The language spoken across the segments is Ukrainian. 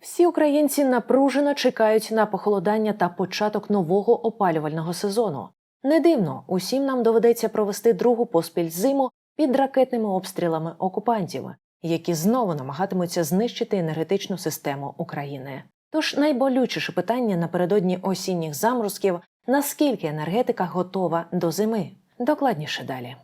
Всі українці напружено чекають на похолодання та початок нового опалювального сезону. Не дивно, усім нам доведеться провести другу поспіль зиму під ракетними обстрілами окупантів, які знову намагатимуться знищити енергетичну систему України. Тож найболючіше питання напередодні осінніх заморозків наскільки енергетика готова до зими. Докладніше далі.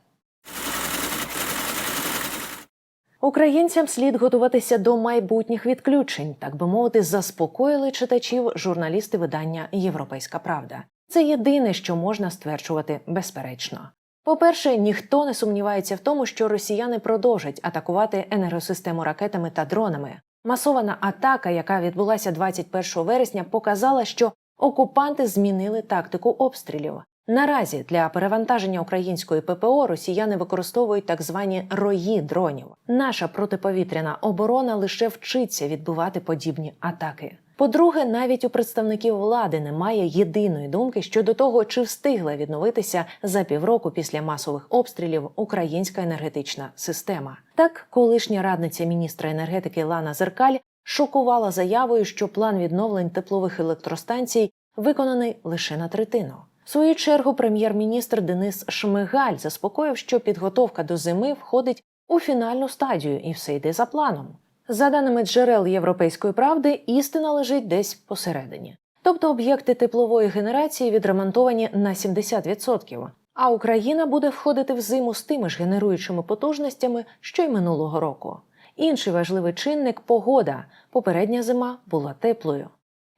Українцям слід готуватися до майбутніх відключень, так би мовити, заспокоїли читачів журналісти видання Європейська Правда. Це єдине, що можна стверджувати безперечно. По-перше, ніхто не сумнівається в тому, що росіяни продовжать атакувати енергосистему ракетами та дронами. Масована атака, яка відбулася 21 вересня, показала, що окупанти змінили тактику обстрілів. Наразі для перевантаження української ППО росіяни використовують так звані рої дронів. Наша протиповітряна оборона лише вчиться відбивати подібні атаки. По-друге, навіть у представників влади немає єдиної думки щодо того, чи встигла відновитися за півроку після масових обстрілів українська енергетична система. Так, колишня радниця міністра енергетики Лана Зеркаль шокувала заявою, що план відновлень теплових електростанцій виконаний лише на третину. В свою чергу прем'єр-міністр Денис Шмигаль заспокоїв, що підготовка до зими входить у фінальну стадію і все йде за планом. За даними джерел європейської правди, істина лежить десь посередині. Тобто об'єкти теплової генерації відремонтовані на 70%, а Україна буде входити в зиму з тими ж генеруючими потужностями, що й минулого року. Інший важливий чинник погода. Попередня зима була теплою.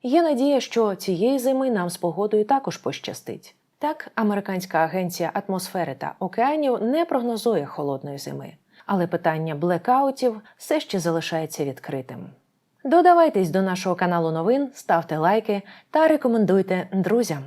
Є надія, що цієї зими нам з погодою також пощастить. Так, американська агенція атмосфери та океанів не прогнозує холодної зими, але питання блекаутів все ще залишається відкритим. Додавайтесь до нашого каналу новин, ставте лайки та рекомендуйте друзям.